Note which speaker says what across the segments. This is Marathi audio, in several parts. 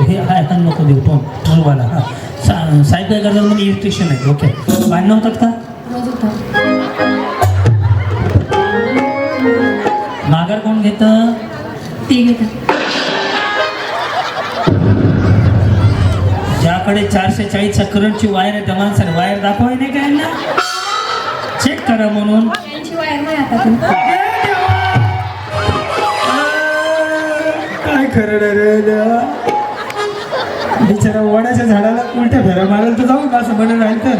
Speaker 1: हे हाय हा नको देऊ तो टूरवाला हां. सा साहेब काय करतात म्हणजे इलेक्ट्रिशियन आहे. ओके भांडणं होतात का माघार कोण घेतं?
Speaker 2: ते घेतात.
Speaker 1: ज्याकडे चारशे चाळीसच्या करंटची वायर आहे त्या माणसाने वायर दाखवाय नाही काय ना चेक करा म्हणून.
Speaker 2: त्यांची वायर नाही आता
Speaker 1: काय खरं रे देवा बिचारा वडाच्या झाडाला उलट्या फेऱ्या मारायला तर जाऊ का असं म्हणून राहील तर.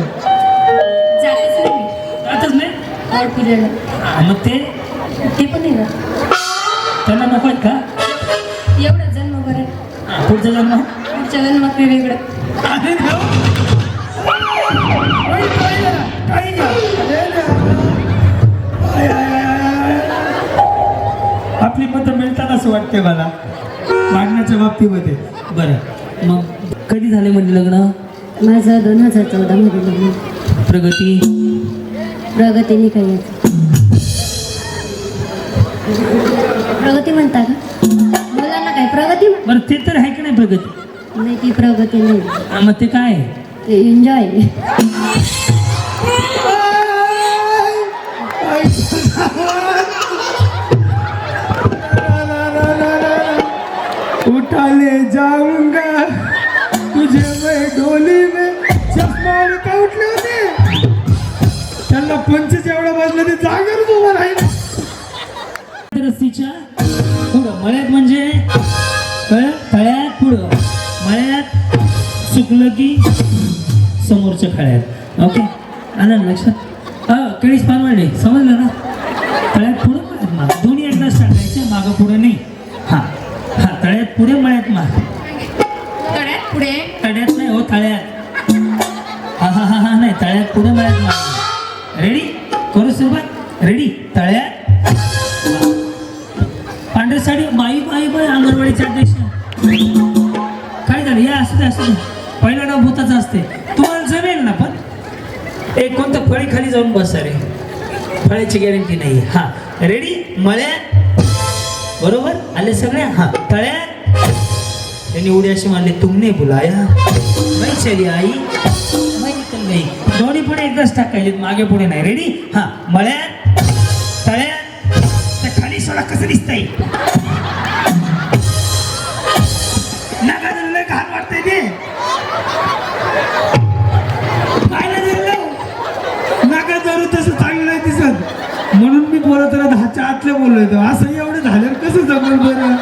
Speaker 2: जायचं नाही.
Speaker 1: हा, मग ते?
Speaker 2: ते पण नाही जात
Speaker 1: त्यांना नको आहेत का?
Speaker 2: एवढं जन्म बरं.
Speaker 1: हा, पुढचा जन्म?
Speaker 2: पुढच्या जन्मात वेगळं.
Speaker 1: अरे देवा. ओय, काय गं? काय गं? अरे देवा. आय, आय, आय, आय. आपली मतं मिळतात असं वाटते मला. मागण्याच्या बाबतीमध्ये. बरं. मग कधी झाले म्हणजे लग्न?
Speaker 2: माझं दोन हजार चौदा मध्ये लग्न.
Speaker 1: प्रगती?
Speaker 2: प्रगतीने काही प्रगती म्हणता का? मुलांना काय प्रगती
Speaker 1: बरं ते तर आहे की नाही प्रगती?
Speaker 2: नाही ती प्रगती नाही.
Speaker 1: हा, मग ते काय? आहे?
Speaker 2: ते एन्जॉय
Speaker 1: उठा ले जाऊंगा डोली में चष्मा का उठले होते त्यांना पंचच एवढं वाजलं ते जागर उभं राहील. रस्तीच्या पुढं मळ्यात म्हणजे? तळ्यात पुढं. मळ्यात चुकलं की समोरच्या खळ्यात ओके. आलं लक्षात? हा केळीस पानवाडे समजलं ना? तळ्यात पुढं मळ्यात मार दोन्ही एकदाच टाकायचे मागं पुढं नाही. हां. हां तळ्यात पुढे मळ्यात
Speaker 2: मार पुढे?
Speaker 1: तळ्यात नाही हो तळ्यात हा हा हा हा नाही तळ्यात पुढे मिळत रेडी करू सुरुवात? रेडी तळ्यात? पांढरी साडी बाई बाई बाई अंगणवाडीच्या अध्यक्ष काय झालं? या असू दे असू दे. पहिला डाव भूताचा असते. तुम्हाला जमेल ना पण? एक कोणतं फळी खाली जाऊन बस रे फळ्याची गॅरंटी नाही. हा. रेडी मळ्या बरोबर? आले सगळे हा. तळ्यात? त्यांनी उडी अशी मारली तुमने बुलाया. नाही चली आई. नाही तर नाही दोन्ही पण एकदाच टाकायचे मागे पुढे नाही. रेडी हा. मळ्यात? तळ्यात? त्या खाली सोडा कसं दिसतंय? नका दिलं घाण वाटतंय ते. काय नाही दिलं नका जरू तसं चांगलं नाही दिसत. म्हणून मी बोलत राहत दहाच्या आतल्या बोललो होतो असं एवढं झाल्यावर कसं जमल बरं?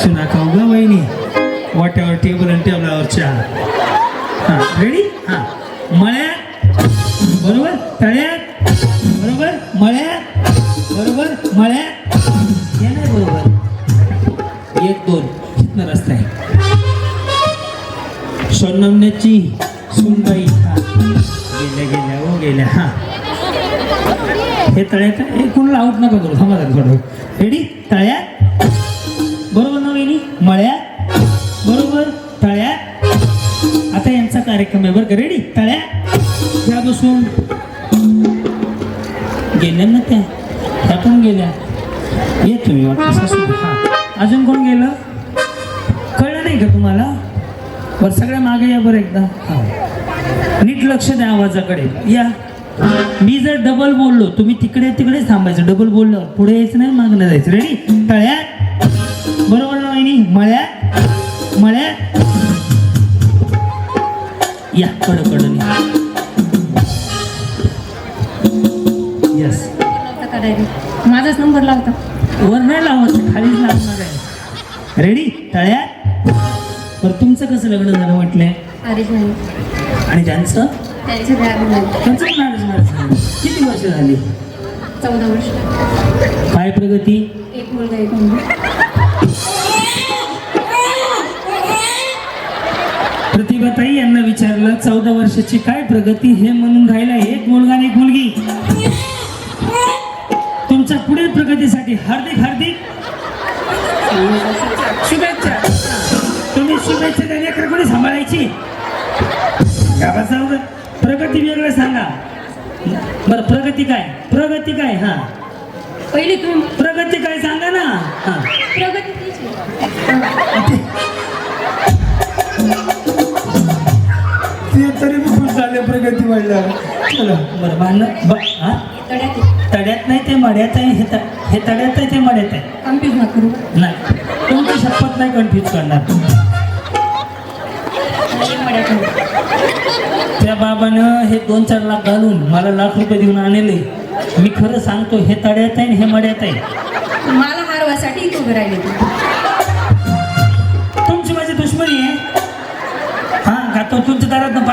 Speaker 1: असं उगा वहिनी. वाट्यावर टेबल आणि टेबलावर चहा रेडी हां. मळ्यात बरोबर? तळ्यात बरोबर? मळ्यात बरोबर? मळ्यात हे नाही बरोबर. एक दोन. कितना रस्ता आहे? सोनमण्याची सुनबाई. हा. गेल्या गेल्या हो गेल्या. हा. हे तळ्यात हे कोणाला आऊट नका करू. समाधान थोडं. रेडी तळ्यात बरोबर? मळ्यात बरोबर तळ्यात. आता यांचा कार्यक्रम आहे बरं का. रेडी तळ्यात. त्या बसून. गेल्या ना त्या? त्या पण गेल्या. ये तुम्ही अजून कोण गेलं? कळलं नाही का तुम्हाला? बरं सगळ्या मागे या बरं एकदा. हा. नीट लक्ष द्या आवाजाकडे. या. मी जर डबल बोललो तुम्ही तिकडे तिकडेच थांबायचं. डबल बोललो पुढे यायचं नाही मागणं जायचं. रेडी तळ्यात. मळ्यात मळ्यात या कड कडन यस
Speaker 2: माझाच नंबर लावता
Speaker 1: वर नाही लावायचं खालीच लावणार आहे. रेडी तळ्यात बरं तुमचं कसं लग्न झालं म्हटलंय आणि त्यांचं
Speaker 2: त्यांचे
Speaker 1: किती वर्ष झाली?
Speaker 2: चौदा वर्ष.
Speaker 1: काय प्रगती?
Speaker 2: एक मुलगा एक मुलगी
Speaker 1: प्रतिभाताई यांना विचारलं चौदा वर्षाची काय प्रगती हे म्हणून राहिला एक मुलगा आणि एक मुलगी. तुमच्या पुढील प्रगतीसाठी हार्दिक हार्दिक. शुभेच्छा. तुम्ही शुभेच्छा त्या लेकरं कोणी सांभाळायची? प्रगती वेगळं सांगा. बरं प्रगती काय? प्रगती काय? हा.
Speaker 2: पहिली तुम्ही
Speaker 1: प्रगती काय सांगा ना. हा.
Speaker 2: प्रगती
Speaker 1: तरी मी खुश झाले प्रगती वाढल्या चला. बरं भांडण? ब हा?
Speaker 2: तड्यात
Speaker 1: नाही ते मड्यात आहे हे त- हे तड्यात आहे ते मड्यात आहे.
Speaker 2: कन्फ्यूज नका करू.
Speaker 1: नाही. तुमची शपथ नाही कन्फ्यूज करणार?
Speaker 2: हे मड्यात आहे.
Speaker 1: त्या बाबानं हे दोन चार लाख घालून मला लाख रुपये देऊन आणले. मी खरं सांगतो हे तड्यात आहे आणि हे मड्यात आहे.
Speaker 2: मला हारवासाठी इथं उभे राहिले ते.
Speaker 1: तुमची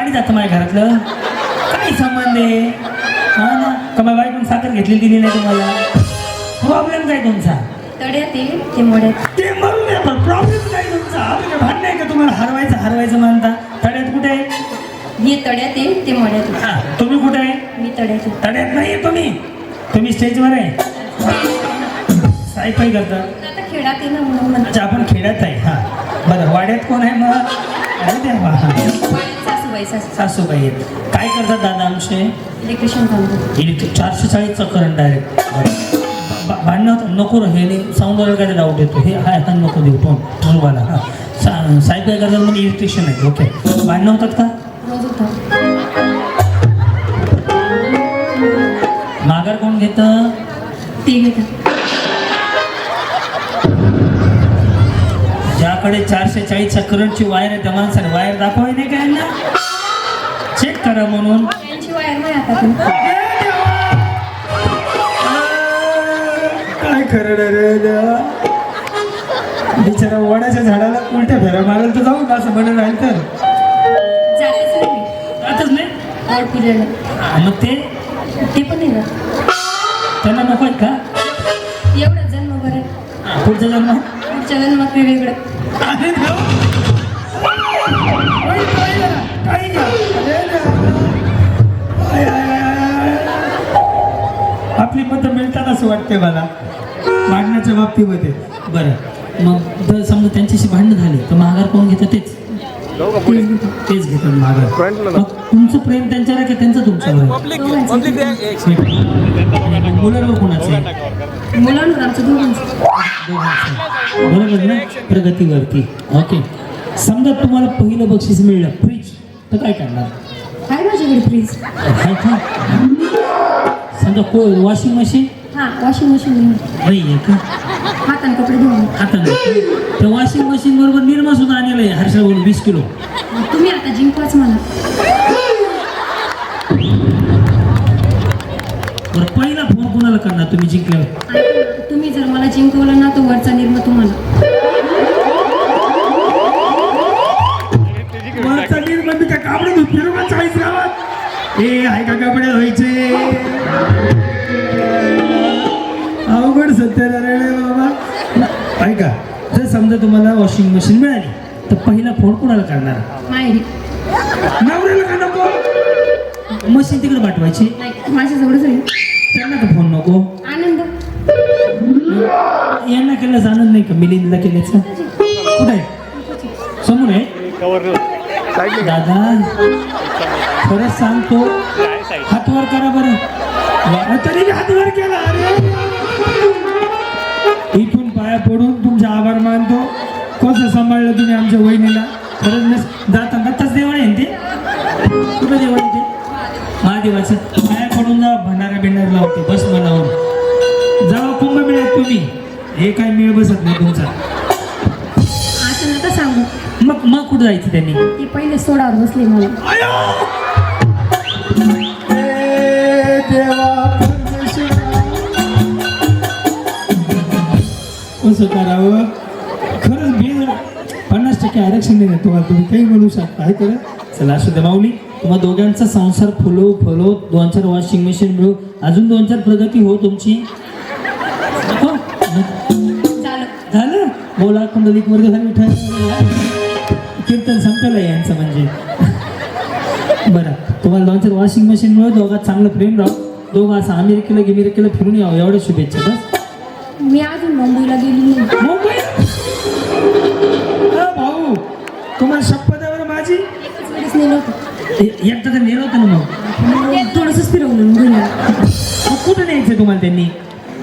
Speaker 1: पाणी जातं माझ्या घरातलं. काय संबंध आहे? हा ना? का माझ्या बायकोन साखर घेतली दिली नाही तुम्हाला? प्रॉब्लेम काय तुमचा?
Speaker 2: तड्यात आहे ते मड्यात
Speaker 1: ते मरू द्या पण प्रॉब्लेम काय तुमचा? म्हणजे भांडण आहे का तुम्हाला हरवायचं हरवायचं म्हणता तड्यात कुठे आहे?
Speaker 2: हे तड्यात आहे ते मड्यात.
Speaker 1: हा तुम्ही कुठे आहे?
Speaker 2: मी तड्यात.
Speaker 1: तड्यात नाही तुम्ही. तुम्ही स्टेजवर आहे. काय करता.
Speaker 2: आता खेळात ना म्हणून म्हणते.
Speaker 1: अच्छा आपण खेड्यात आहे हा. बरं वाड्यात कोण आहे मग? अरे देवा हा
Speaker 2: सासूबाई सासू
Speaker 1: सासूबाई आहेत. काय करतात दादा आमचे?
Speaker 2: इलेक्ट्रिशियन
Speaker 1: इलेक्ट्रिक चारशे चाळीसचा करंट डायरेक्ट भांडणं होतं नको हे नाही. साऊंडवर काय डाऊट येतो. हे हाय हा नको देऊ. टोन टोनवाला हा. सा साहेब काय करतात म्हणजे इलेक्ट्रिशियन आहेत. ओके. भांडणं होतात का? माघार कोण घेतं?
Speaker 2: ते घेतात.
Speaker 1: ज्याकडे चारशे चाळीसच्या करंटची वायर आहे त्या माणसाने वायर दाखवाय नाही काय ना करा म्हणून.
Speaker 2: त्यांची वायर नाही आता पण
Speaker 1: काय खरं रे देवा? बिचारा वडाच्या झाडाला उलट्या फेऱ्या मारायला तर जाऊ ना असं म्हणून राहील तर.
Speaker 2: जातेच नाही. मी
Speaker 1: आताच नाही
Speaker 2: पूजेला.
Speaker 1: हा, मग ते?
Speaker 2: ते पण नाही जात.
Speaker 1: त्यांना नको आहेत का?
Speaker 2: एवढा जन्म बरं.
Speaker 1: हा, पुढचा जन्म?
Speaker 2: पुढच्या जन्मात
Speaker 1: अरे देवा. झालं? अरे आपली मतं मिळतात असं वाटते मला भांडण्याच्या बाबतीमध्ये. बरं. मग जर समजा त्यांच्याशी भांडणं झाली तर माघार कोण घेतं तेच? तेच घेतात माघार. मग तुमचं प्रेम त्यांच्यावर आहे की त्यांचं तुमच्यावर आहे? मुलांवर कोणाचं आहे?
Speaker 2: मुलांवर आमचं दोघांचं.
Speaker 1: दोघांचं. बरोबर ना? प्रगतीवरती. ओके समजा तुम्हाला पहिलं बक्षीस मिळलं फ्रीज तर काय करणार?
Speaker 2: आहे माझ्याकडे फ्रीज
Speaker 1: काय का समजा को वॉशिंग मशीन
Speaker 2: हां वॉशिंग मशीन
Speaker 1: नाही. आहे का?
Speaker 2: हाताने कपडे धुवून.
Speaker 1: आता नाही त्या वॉशिंग मशीन बरोबर निर्मा सुद्धा आणलेलं आहे हर्षा बोलून वीस किलो.
Speaker 2: तुम्ही आता जिंकवाच मला
Speaker 1: बरं पहिला फोन कोणाला करणार तुम्ही जिंकल्यावर?
Speaker 2: तुम्ही जर मला जिंकवलं ना तर वरचा निर्म तुम्हाला.
Speaker 1: कापडे धुत फिरू का चाळीस गावात ए आहे का कपडे धुवायचे अवघड सत्यानारायण बाबा. ऐका जर समजा तुम्हाला वॉशिंग मशीन मिळाली तर पहिला फोन कोणाला करणार?
Speaker 2: माहेरी
Speaker 1: नवऱ्याला का नको? मशीन तिकडे पाठवायची.
Speaker 2: नाही माझ्याजवळच आहे.
Speaker 1: त्यांना का फोन नको.
Speaker 2: आनंद.
Speaker 1: यांना केलं जाणत नाही का? मिलिंदला केल्याचं कुठे? आहे? समोर आहे दादा खरंच सांगतो हातवर करा बरं. तरी हातवर केला अरे. इथून पाया पडून तुमचे आभार मानतो. कसं सांभाळलं तुम्ही आमच्या वहिनीला? खरंच नस जाता दत्ताच देवळ आहे ते? कुठं देवळ आहे ते? महादेवाचं. पाया पडून जा भंडारा बिंडार लावते बस मनावर. जावा कुंभ मिळत तुम्ही. हे काय मिळ बसत नाही तुमचा.
Speaker 2: असं नका सांगू.
Speaker 1: मग मग कुठं जायचं त्यांनी?
Speaker 2: ते पहिले सोडावर बसले मला.
Speaker 1: कसं करावं. खरंच बेल पन्नास टक्के आरक्षण नाही तुम्हाला तुम्ही काही म्हणू शकता. आहे खरं? चला असू द्या माऊली. तुम्हा दोघांचा संसार फुलो फुलो दोन चार वॉशिंग मशीन मिळू. अजून दोन चार प्रगती हो तुमची. नको?
Speaker 2: झालं.
Speaker 1: झालं? बोला कुंडलिक वर्ग झाली विठ्ठल कीर्तन संपलं यांचं म्हणजे. बरं तुम्हाला दोन चार वॉशिंग मशीन मिळू दोघात चांगलं प्रेम राहू. दोघं असं अमेरिकेला गिमेरिकेला फिरून यावं. एवढ्या शुभेच्छा बस.
Speaker 2: मी अजून मुंबईला गेली
Speaker 1: मुंबई? भाऊ तुम्हाला शपथ आहे बरं माझी?
Speaker 2: एकच वेळेस नेलं होतं.
Speaker 1: एकदा तर नेलं होतं ना मग.
Speaker 2: थोडंसंच फिरवलं
Speaker 1: कुठं न्यायचं तुम्हाला त्यांनी?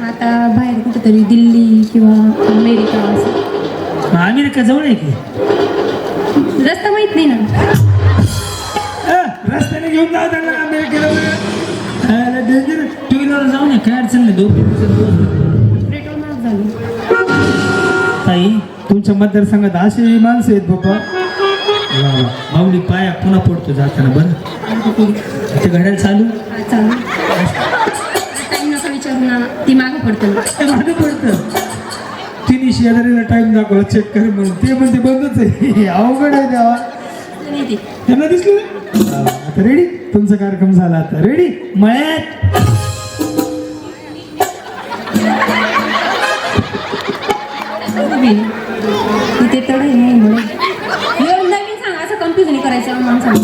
Speaker 2: आता बाहेर कुठेतरी दिल्ली किंवा अमेरिका असं.
Speaker 1: अमेरिका जवळ आहे की?
Speaker 2: रस्ता माहीत नाही ना.
Speaker 1: अ, रस्त्याने घेऊन जाऊ त्यांना अमेरिकेला. टू व्हीलर जाऊ नये काय अडचण नाही. दोन तीन दिवसात पोहोचू.
Speaker 2: पेट्रोल महाग झालं.
Speaker 1: ताई तुमच्या मतदारसंघात अशी माणसं आहेत बाबा वा वा. माऊली पाया पुन्हा पडतो जाताना. बरं. ते घड्याळ चालू.
Speaker 2: हा, चालू. टाईम नका विचारू ना ती मागं पडतं
Speaker 1: मागे पडतं. तिने शेजारीला टाइम दाखवला चेक कर म्हणून. ते म्हणते बंदच आहे. अवघड आहे
Speaker 2: ती
Speaker 1: त्यांना दिसलं. आता रेडी तुमचा कार्यक्रम झाला आता. रेडी मळ्यात.
Speaker 2: उभी. इथे तड आहे नाही म्हणून एवढं नवीन सांग असं कन्फ्युज नाही करायचं माणसाला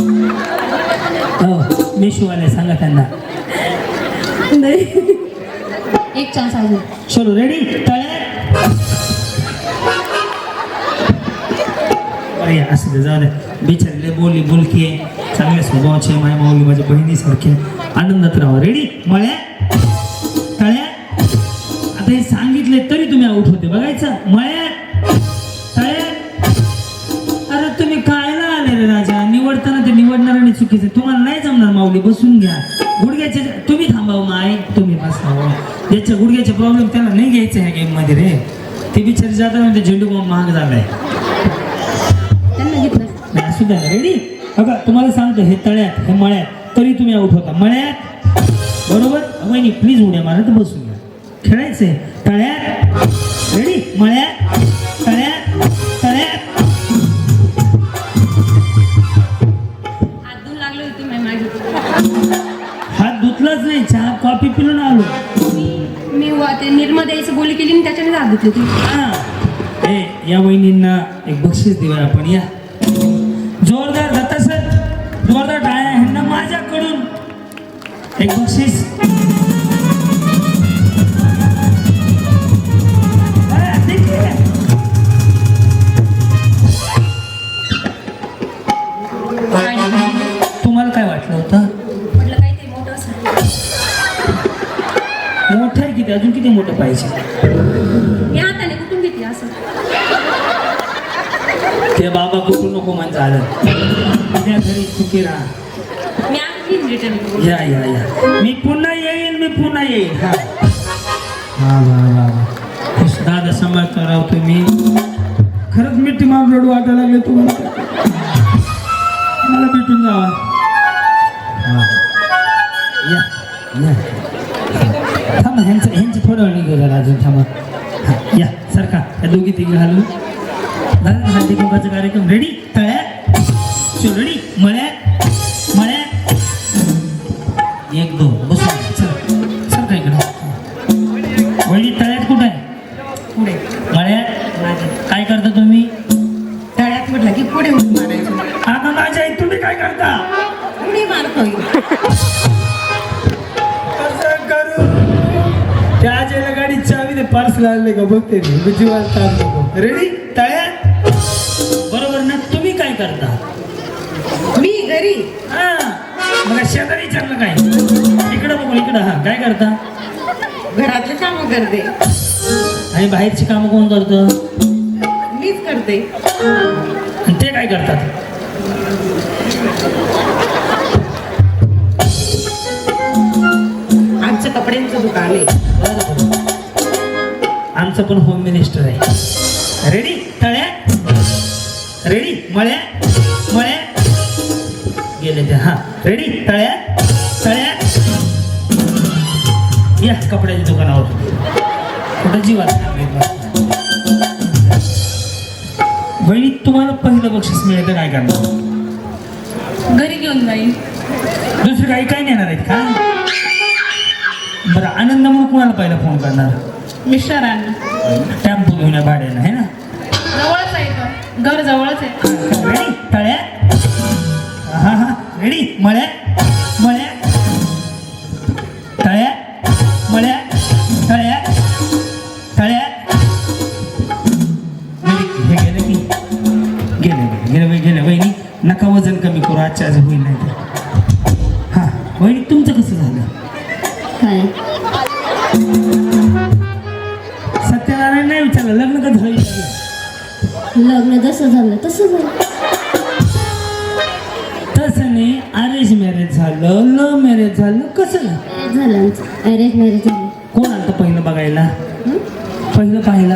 Speaker 1: हो मी शिवाले सांगा त्यांना.
Speaker 2: नाही. एक चान्स अजून
Speaker 1: चलो रेडी अरे असं जाऊ दे. बिचारले बोली बोलकी आहे. चांगल्या स्वभावाचे माय माऊली माझ्या बहिणीसारखे आनंदात राहा. रेडी मळ्या? तळ्या? आता हे सांगितले तरी तुम्ही आउट होते बघायचं. मळ्या? तळ्या? अरे तुम्ही कायला आले रे राजा? निवडताना ते निवडणार आणि चुकीचे तुम्हाला नाही जमणार माऊली बसून घ्या. गुडघ्याचे तुम्ही थांबाव माय. तुम्ही बसावं याच्या गुडघ्याचे प्रॉब्लेम त्याला नाही घ्यायचे ह्या गेममध्ये रे. ते बिचारे जातात म्हणजे झेंडू बॉम्ब महाग झालाय. असू द्या रेडी बघा तुम्हाला सांगतो हे तळ्यात हे मळ्यात तरी तुम्ही आउट होता. मळ्यात? बरोबर? वहिनी प्लीज उड्या मारा तर बसून खेळायचंय. तळ्यात? रेडी मळ्यात? तळ्यात? नाही चहा कॉफी पिलून आलो.
Speaker 2: मी वा ते निर्मा द्यायचं बोली केली आणि त्याच्याने हात धुतले ती
Speaker 1: हा. ए या वहिनींना एक बक्षीस देऊया आपण या. जोरदार दत्ता सर जोरदार टाळ्या ह्यांना माझ्याकडून एक बक्षीस. किती अजून किती मोठं पाहिजे?
Speaker 2: मी हाताने कुठून घेतली असं?
Speaker 1: ते बाबा कुठून नको मन झालं घरी राहा.
Speaker 2: मी
Speaker 1: या या या. मी पुन्हा येईल मी पुन्हा येईल हा. वा वा वा खुश दादा सांभाळता राव तुम्ही. खरंच मिठी मार रडू वाटायला लागले तुम्हाला. मला भेटून जावा. हा. थोडं वेळ जरा अजून थांबा. हा या सारखा या दोघी तिघी घालून. झालं हळदी कुंकाचा कार्यक्रम रेडी तळ्यात चल रेडी मळ्यात? मळ्यात? एक दोन चल काय इकडं? वहिनी तळ्यात कुठं आहे?
Speaker 3: पुढे.
Speaker 1: मळ्यात? काय करता तुम्ही?
Speaker 3: तळ्यात म्हटलं की पुढे मारायची.
Speaker 1: आता माझ्या तुम्ही काय करता?
Speaker 3: उडी मारतोय.
Speaker 1: पार्सल आणले का? बघते मी. जीवाला ताण नको रेडी तळ्यात बरोबर ना. तुम्ही काय करता?
Speaker 3: मी घरी.
Speaker 1: हा. मग शेजारी विचारलं काय? इकडं बघू इकडं. हा काय करता?
Speaker 3: घरातले काम करते.
Speaker 1: आणि बाहेरची कामं कोण करतं?
Speaker 3: मीच करते.
Speaker 1: आणि ते काय करतात?
Speaker 3: आमचं कपड्यांचं दुकान आहे.
Speaker 1: बरं, बरं. आमचं पण होम मिनिस्टर आहे. रेडी तळ्यात रेडी मळ्यात मळ्यात गेले ते हा. रेडी तळ्यात तळ्यात या कपड्याच्या दुकानावर. कुठं जीवात बहिणी तुम्हाला पहिलं बक्षीस मिळतं काय करणार?
Speaker 2: घरी घेऊन जाईन.
Speaker 1: दुसरं काही काय नेणार आहेत का? बरं आनंद म्हणून कुणाला पहिला फोन करणार?
Speaker 2: मिस्टरांना
Speaker 1: टेम्पो घेऊन भाड्यानं आहे ना?
Speaker 2: जवळच आहे घर जवळच आहे.
Speaker 1: रेडी तळ्यात? हा हा. रेडी मळ्या मळ्या गेलं गेलं नका वजन कमी करू आजच्या नाही तर. हां. तुमचं कसं झालं? विचारलं लग्न का झालं?
Speaker 4: लग्न जसं झालं तसं झालं.
Speaker 1: तसं नाही अरेंज मॅरेज झालं लव्ह मॅरेज झालं कसं झालं?
Speaker 4: झालं अरेंज मॅरेज झालं.
Speaker 1: कोण आलं पहिलं बघायला? पहिलं पाहायला?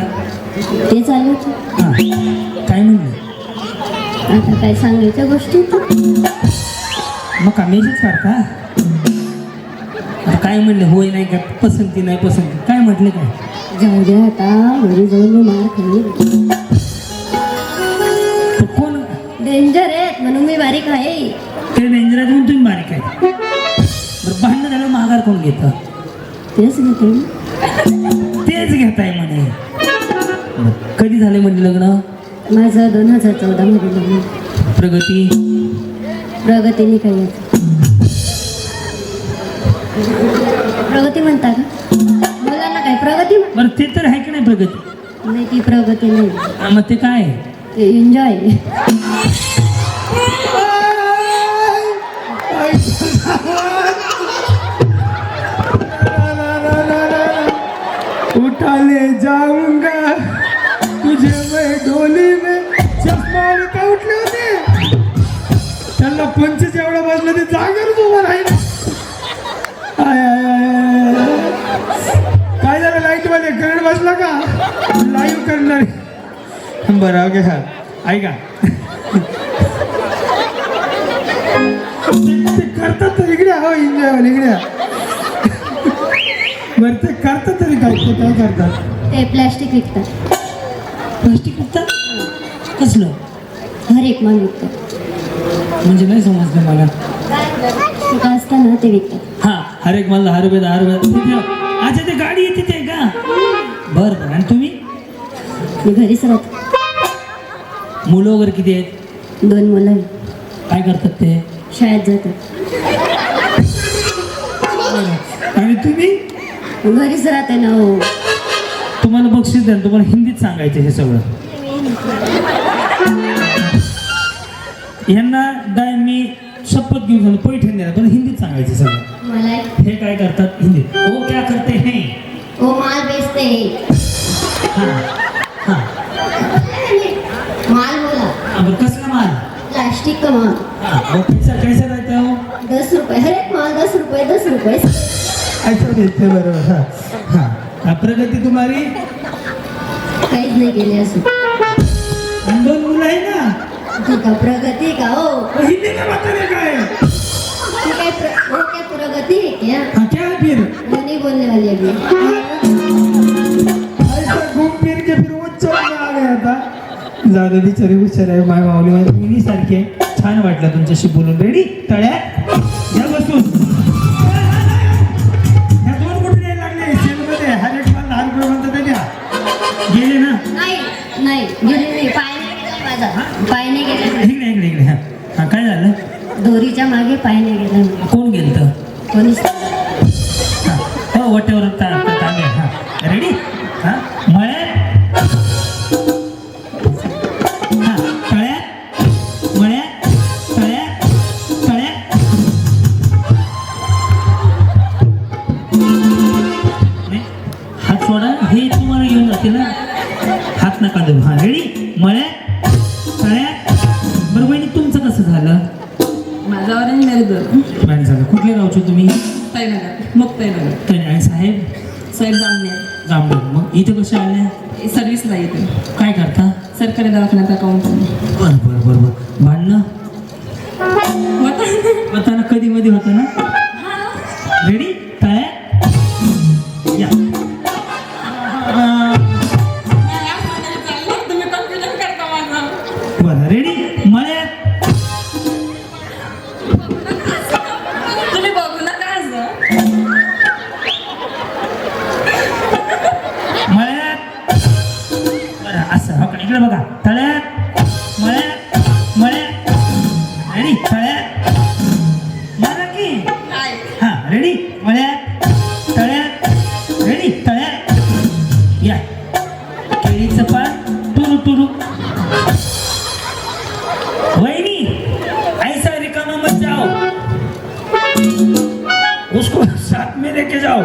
Speaker 4: ते चालू.
Speaker 1: हा. काय म्हणलं?
Speaker 4: आता काय सांगायच्या गोष्टी?
Speaker 1: मग का मेसेज का आता काय म्हणले? होय नाही का? पसंती नाही पसंती? काय म्हटले काय?
Speaker 4: जाऊ दे आता घरी जाऊन मी मार
Speaker 1: तर कोण?
Speaker 4: डेंजर आहेत म्हणून मी बारीक आहे.
Speaker 1: ते डेंजर आहे म्हणून तुम्ही बारीक आहे. बरं भांडणं झालं माघार कोण घेतं?
Speaker 4: तेच घेते मी.
Speaker 1: तेच घेताय म्हणे. बरं, कधी झाले म्हणजे लग्न?
Speaker 4: माझं दोन हजार चौदा मध्ये लग्न.
Speaker 1: प्रगती?
Speaker 4: प्रगतीने काही प्रगती म्हणता का? काय प्रगती
Speaker 1: बरं ते तर आहे की नाही प्रगती?
Speaker 4: नाही ती प्रगती नाही.
Speaker 1: हा, मग ते काय? आहे?
Speaker 4: ते एन्जॉय
Speaker 1: उठा ले जाऊंगा. तुझे मैं डोली में चष्मा आणि काय उठले होते? त्यांना पंचवीस एवढा बसला ते जागेवर उभा राहिला. बसला का? लाईव्ह करणार. बरं ओके हा. ऐका. ते- करतात तर इकडे हो एन्जॉय इकडे. बरं ते करतात तरी काय ते काय करतात?
Speaker 4: ते प्लॅस्टिक विकतात.
Speaker 1: प्लास्टिक विकतात? कसलं?
Speaker 4: हर एक माल विकतात.
Speaker 1: म्हणजे नाही समजलं मला.
Speaker 4: सुका असताना ते विकतात.
Speaker 1: हा हर एक मला दहा रुपये दहा रुपये. ते- अच्छा ते गाडी येते ते बरं बरं. आणि तुम्ही?
Speaker 4: मी घरीच राहते
Speaker 1: मुलं वगैरे किती आहेत?
Speaker 4: दोन मुलं आहेत.
Speaker 1: काय करतात ते?
Speaker 4: शाळेत जातात.
Speaker 1: आणि तुम्ही?
Speaker 4: घरीच राहते ना हो.
Speaker 1: तुम्हाला बक्षीस द्या तुम्हाला हिंदीत सांगायचं हे सगळं. यांना डाय मी शपथ घेऊन पैठण द्या पण हिंदीत सांगायचं सगळं.
Speaker 4: मला
Speaker 1: हे काय करतात? हिंदीत. हो क्या करते हैं?
Speaker 4: हो माल बेचते.
Speaker 1: हाँ
Speaker 4: माल बोला.
Speaker 1: अब कसला माल?
Speaker 4: प्लास्टिक का माल
Speaker 1: वो पैसा कैसा रहता हो?
Speaker 4: दस रुपये. हर एक माल दस रुपये दस रुपये.
Speaker 1: ऐसा देते बरोबर. हाँ हाँ. प्रगती तुम्हारी
Speaker 4: काहीच नाही केले
Speaker 1: दोन मुलं आहे ना?
Speaker 4: प्रगती का हो?
Speaker 1: वो हिंदी का है
Speaker 4: काय? प्र- वो क्या प्रगती है? क्या
Speaker 1: क्या फिर.
Speaker 4: नहीं बोलने वाली अभी
Speaker 1: ऐसा घूम फिर के फिर वो चौक में आ गया था जाऊ दे बिचारी हुशार आहे माय माऊली माझी मुली सारखे छान वाटलं तुमच्याशी बोलून. रेडी तळ्या? या बसून. ह्या दोन कुठे द्यायला लागले? सेलमध्ये. हर एक माल दहा रुपये म्हणतात ते द्या गेले ना?
Speaker 4: नाही नाही गेली नाही. पायने गेलाय माझा. पायने गेलाय
Speaker 1: इकडे इकडे इकडे. हा काय झालं?
Speaker 4: दोरीच्या मागे पायने गेलाय
Speaker 1: कोण गेलं
Speaker 4: कोणीच
Speaker 1: हा रेडी उसको
Speaker 5: साथ
Speaker 1: में लेके जाओ।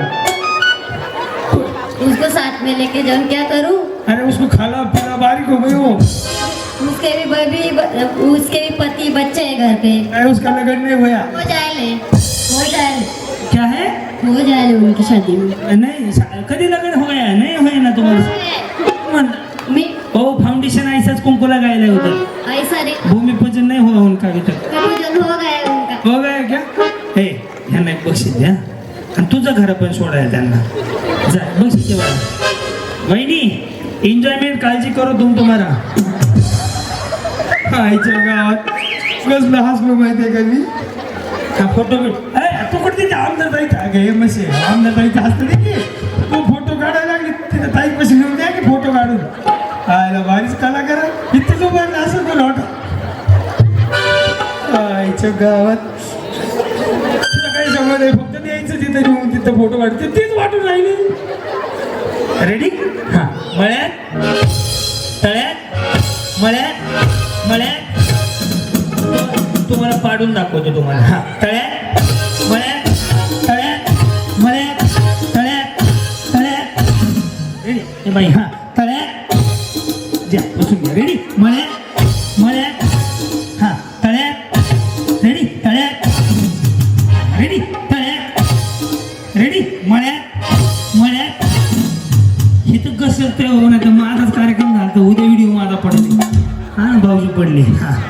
Speaker 4: उसको साथ में लेके जाऊँ क्या करूँ?
Speaker 1: अरे उसको खाला पीला बारी को गई
Speaker 4: उसके भी बेबी उसके भी पति बच्चे हैं घर पे।
Speaker 1: अरे उसका लगन नहीं हुआ
Speaker 4: हो जाए ले हो जाए
Speaker 1: क्या है?
Speaker 4: हो जाए ले उनकी शादी में।
Speaker 1: नहीं कभी लगन हो गया नहीं हुए ना
Speaker 4: तुम्हारे?
Speaker 1: ओ फाउंडेशन ऐसा कुंकु लगाए ले
Speaker 4: उधर। हाँ, ऐसा
Speaker 1: भूमि पूजन नहीं हुआ उनका अभी तक।
Speaker 4: पूजन हो गया उनका।
Speaker 1: हो गया क्या? ह्यांना एक बक्षीस द्या आणि तुझं घर पण सोडायला त्यांना. जा बक्षीस ठेवा वहिनी एन्जॉयमेंट काळजी करो तुम तुम्हाला. आईच्या गावात कसलं हसलो आहे का मी? हा फोटो तू कुठे तिथे? आमदार ताई का गे मसे आमदार ताई असतं नाही की तू फोटो काढायला लागली. तिथे ताई पैसे घेऊन द्या की फोटो काढून. आयला भारीच कला करा इथं जो बनला असं कोण वाटत आईच्या गावात नाही फक्त द्यायचं तिथं नेऊन तिथं फोटो काढते. तेच वाटून राहिले. रेडी हा. मळ्यात तळ्यात मळ्यात मळ्यात. तुम्हाला पाडून दाखवतो तुम्हाला. हा. तळ्यात मळ्यात तळ्यात मळ्यात तळ्यात तळ्यात. रेडी ए बाई हा. ना भाऊजी